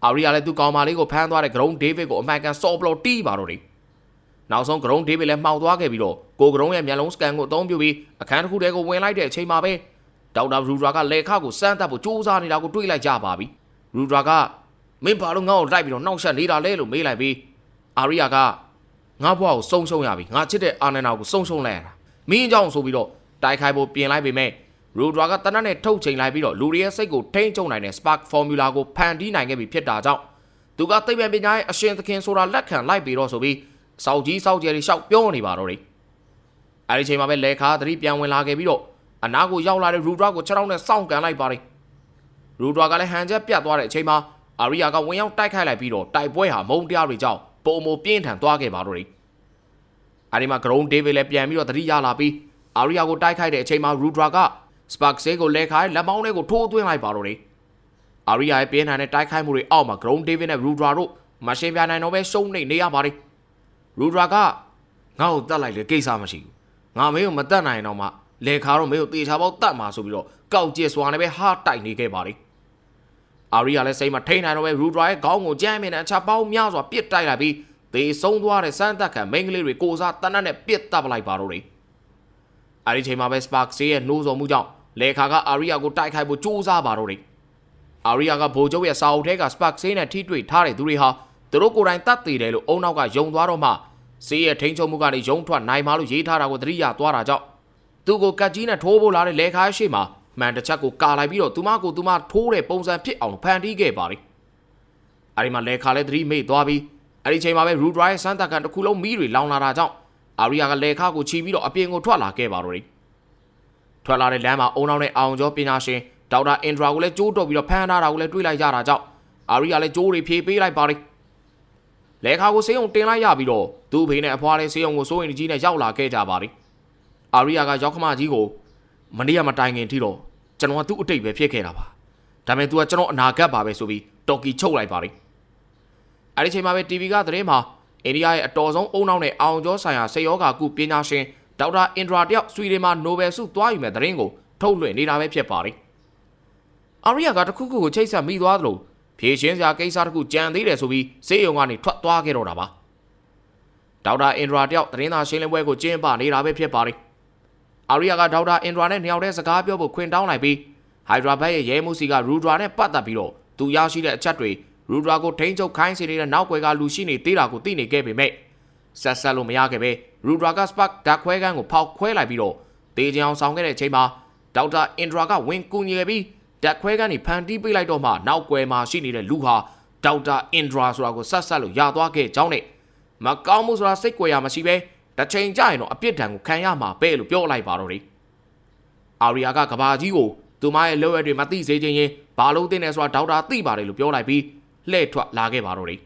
အာရီယာလည်းသူ့ကောင်မလေးကိုဖမ်းသွားတဲ့ဂရုံးဒေးဗစ်ကိုအမှန်ကန်စော်ဘလော်တီးပါတော့တယ် နောက်ဆုံးဂရုံးဒေးဗစ်လည်းမှောက်သွားခဲ့ပြီးတော့ကိုဂရုံးရဲ့မျက်လုံးစကန်ကိုအသုံးပြုပြီးအခန်းတစ်ခုတည်းကိုဝင်လိုက်တဲ့အချိန်မှာပဲဒေါက်တာရူဒရာကလက်ခါကိုစမ်းသပ်ဖို့စူးစမ်းနေတာကိုတွေ့လိုက်ကြပါပြီရူဒရာကမင်းဘာလို့ငါ့ကိုလိုက်ပြီးတော့နှောက်ယှက်နေတာလဲလို့မေးလိုက်ပြီးအာရီယာကငါ့ဘဝကိုစုံရှုံရပြီငါချစ်တဲ့အာနန္ဒာကိုစုံရှုံလိုက်ရတာမင်းကြောင့်ဆိုပြီးတော့တိုက်ခိုက်ဖို့ပြင်လိုက်ပေမဲ့ရူဒရာကတနက်နဲ့ထုတ်ချိန်လိုက်ပြီးတော့လူတွေရဲ့စိတ်ကိုထိန်းချုပ်နိုင်တဲ့ Spark Formula ကိုဖန်တီးနိုင်ခဲ့ပြီဖြစ်တာကြောင့်သူကသိပ္ပံပညာရဲ့အရှင်သခင်ဆိုတာလက်ခံလိုက်ပြီးတော့ဆိုပြီး စောက်ကြီးစောက်ကျယ်တွေရှောက်ပြောနေပါတော့တယ်အဲဒီချိန်မှာပဲလက်ခါသတိပြန်ဝင်လာခဲ့ပြီးတော့အနာကိုရောက်လာတဲ့ရူဒရာကိုခြေထောက်နဲ့စောင့်ကန်လိုက်ပါတယ်ရူဒရာကလည်းဟန်ချက်ပြတ်သွားတဲ့အချိန်မှာအာရီယာကဝင်ရောက်တိုက်ခိုက်လိုက်ပြီးတော့တိုက်ပွဲဟာမုံတရားတွေကြောင့်ပုံမပြင်းထန်သွားခဲ့ပါတော့တယ်အဲဒီမှာဂရုံးဒေးဗစ်လည်းပြန်ပြီးတော့သတိရလာပြီးအာရီယာကိုတိုက်ခိုက်တဲ့အချိန်မှာရူဒရာကစပတ်ဆေးကိုလက်ခိုင်းလက်မောင်းလေးကိုထိုးသွင်းလိုက်ပါတော့တယ်အာရီယာရဲ့ပြင်းထန်တဲ့တိုက်ခိုက်မှုတွေအောက်မှာဂရုံးဒေးဗစ်နဲ့ရူဒရာတို့မရှင်းပြနိုင်တော့ပဲရှုံးနေနေရပါတယ် ရူဒရာကငါ့ကိုတတ်လိုက်လေကိစ္စမရှိဘူးငါမင်းကိုမတတ်နိုင်တော့မှလေခါတော့မင်းကိုတေချာပေါက်တတ်မှာဆိုပြီးတော့ကောက်ကျစ်စွာနဲ့ပဲဟာတိုက်နေခဲ့ပါတယ်အာရီယာလည်းစိတ်မထိန်နိုင်တော့ပဲရူဒရာရဲ့ခေါင်းကိုကြမ်းမြင်တဲ့အချပေါင်းများစွာပစ်တိုက်လိုက်ပြီးသေဆုံးသွားတဲ့စမ်းသက်ခံမိန်းကလေးတွေကိုစားတနတ်နဲ့ပစ်တပ်ပလိုက်ပါတော့တယ်အဲဒီချိန်မှာပဲ Spark ဆေးရဲ့နှိုးဆော်မှုကြောင့်လေခါကအာရီယာကိုတိုက်ခိုက်ဖို့ကြိုးစားပါတော့တယ်အာရီယာကဗိုလ်ချုပ်ရဲ့စာအုပ်ထဲက Spark ဆေးနဲ့ထိတွေ့ထားတဲ့သူတွေဟာ သူတို့ကိုယ်တိုင်တတ်သိတယ်လို့အုံနောက်ကယုံသွားတော့မှဆေးရဲ့ထိန်းချုပ်မှုကနေယုံထွက်နိုင်မှလို့ရေးထားတာကိုသတိရသွားတာကြောင့်သူကိုကတ်ကြီးနဲ့ထိုးဖို့လာတဲ့လေခါရှိမှာမှန်တစ်ချက်ကိုကာလိုက်ပြီးတော့သူမကိုသူမထိုးတဲ့ပုံစံဖြစ်အောင်ဖန်တီးခဲ့ပါတယ်အဲဒီမှာလေခါလည်းသတိမေ့သွားပြီးအဲ့ဒီချိန်မှာပဲရူဒရာရဲ့စမ်းသပ်ကန်တစ်ခုလုံးမီးတွေလောင်လာတာကြောင့်အာရီယာကလက်ခါကိုချီပြီးတော့အပြင်ကိုထွက်လာခဲ့ပါတော့တယ်။ထွက်လာတဲ့လမ်းမှာအုံနောက်နဲ့အောင်ကျော်ပညာရှင်ဒေါက်တာအင်ဒရာကိုလည်းကြိုးတော့ပြီးတော့ဖမ်းထားတာကိုလည်းတွေးလိုက်ကြတာကြောင့်အာရီယာလည်းကြိုးတွေဖြေးပေးလိုက်ပါတယ်။ လက်ခါကိုဆေးရုံတင်လိုက်ရပြီးတော့သူ့ဖေနဲ့အဖွားလေးဆေးရုံကိုစိုးရင်ကြီးနဲ့ရောက်လာခဲ့ကြပါတယ်အာရီယာကရောက်ခမကြီးကိုမနေ့ကမတိုင်ခင်ထိတော့ကျွန်တော်ကသူ့အတိတ်ပဲဖြစ်ခဲ့တာပါဒါပေမဲ့ तू ကကျွန်တော်အနာဂတ်ပါပဲဆိုပြီးတော်ကီချုပ်လိုက်ပါလိအဲ့ဒီချိန်မှာပဲ TV ကသတင်းမှာအိန္ဒိယရဲ့အတော်ဆုံးအုံနောက်နဲ့အောင်ကျော်ဆိုင်ရာစေယောဂါကုပညာရှင်ဒေါက်တာအင်ဒရာတယောက်ဆွီဒင်မှာနိုဘယ်ဆုသွားယူမဲ့သတင်းကိုထုတ်လွှင့်နေတာပဲဖြစ်ပါလိအာရီယာကတခုခုကိုချိတ်ဆက်မိသွားသလို ဖြည့်ရှင်းစရာကိစ္စတခုကြံသေးတယ်ဆိုပြီးစေယုံကနေထွက်သွားခဲ့တော့တာပါဒေါက်တာအင်ဒရာတယောက်သတင်းသာရှင်းလင်းပွဲကိုကျင်းပနေတာပဲဖြစ်ပါလိအာရီယာကဒေါက်တာအင်ဒရာနဲ့နှစ်ယောက်တည်းစကားပြောဖို့ခွင့်တောင်းလိုက်ပြီးဟိုက်ဒရာဘတ်ရဲ့ရဲမှုစီကရူဒရာနဲ့ပတ်သက်ပြီးတော့သူရရှိတဲ့အချက်တွေရူဒရာကိုထိန်းချုပ်ခိုင်းစေနေတဲ့နောက်ွယ်ကလူရှိနေသေးတာကိုသိနေခဲ့ပေမဲ့ဆက်ဆက်လို့မရခဲ့ပဲရူဒရာကစပတ်ဓာတ်ခွဲခန်းကိုဖောက်ခွဲလိုက်ပြီးတော့တေးချင်အောင်ဆောင်ခဲ့တဲ့အချိန်မှာဒေါက်တာအင်ဒရာကဝင်ကူညီခဲ့ပြီး ဓာတ်ခွဲခန်းကြီးဖန်တီးပေးလိုက်တော့မှနောက်ွယ်မှာရှိနေတဲ့လူဟာဒေါက်တာအင်ဒရာဆိုတာကိုဆက်ဆက်လို့ရသွားခဲ့ကြောင်းနဲ့မကောင်းမှုဆိုတာစိတ်ကြွယ်ရမရှိပဲတစ်ချိန်ကြာရင်တော့အပြစ်ဒဏ်ကိုခံရမှာပဲလို့ပြောလိုက်ပါတော့တယ်အာရီယာကကဘာကြီးကိုသူမရဲ့လက်ဝဲတွေမသိစေခြင်းရင်ဘာလို့သိနေဆိုတာဒေါက်တာသိပါတယ်လို့ပြောလိုက်ပြီးလှည့်ထွက်လာခဲ့ပါတော့တယ်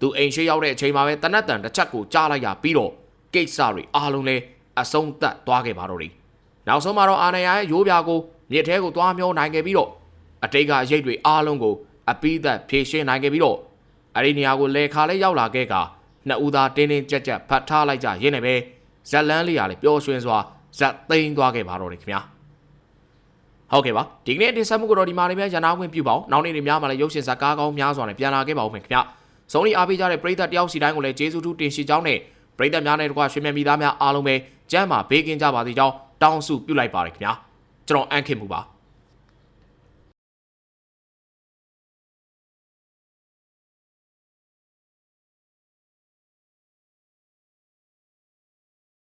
သူအိမ်ရှိရောက်တဲ့အချိန်မှာပဲတနတ်တန်တစ်ချက်ကိုကြားလိုက်ရပြီးတော့ကိစ္စတွေအားလုံးလဲအဆုံးသတ်သွားခဲ့ပါတော့တယ်နောက်ဆုံးမှာတော့အာနယာရဲ့ရိုးပြာကို မြစ်ထဲကိုသွားမျောနိုင်ခဲ့ပြီးတော့အတိတ်ကရိတ်တွေအားလုံးကိုအပိသက်ဖြေရှင်းနိုင်ခဲ့ပြီးတော့အဲ့ဒီနေရာကိုလေခါလေးရောက်လာခဲ့ကနှစ်ဦးသားတင်းတင်းကြပ်ကြပ်ဖတ်ထားလိုက်ကြရင်းနဲ့ပဲဇက်လန်းလေးရလေပျော်ရွှင်စွာဇက်သိမ်းသွားခဲ့ပါတော့တယ်ခင်ဗျာဟုတ်ကဲ့ပါဒီကနေ့တင်ဆက်မှုကတော့ဒီမှာနေများရန်နာခွင့်ပြုပါအောင်နောက်နေ့တွေများမှာလည်းရုပ်ရှင်ဇာတ်ကားကောင်းများစွာနဲ့ပြန်လာခဲ့ပါဦးမယ်ခင်ဗျာဆုံးလီအားပေးကြတဲ့ပရိသတ်တယောက်စီတိုင်းကိုလည်းကျေးဇူးတူတင်ရှိကြောင်းနဲ့ပရိသတ်များနဲ့တကွာရွှေမြတ်မိသားများအားလုံးပဲကျမ်းမာဘေးကင်းကြပါစေကြောင်းတောင်းဆုပြုလိုက်ပါရခင်ဗျာ ကျွန်တော်အန်ခင်မူပါ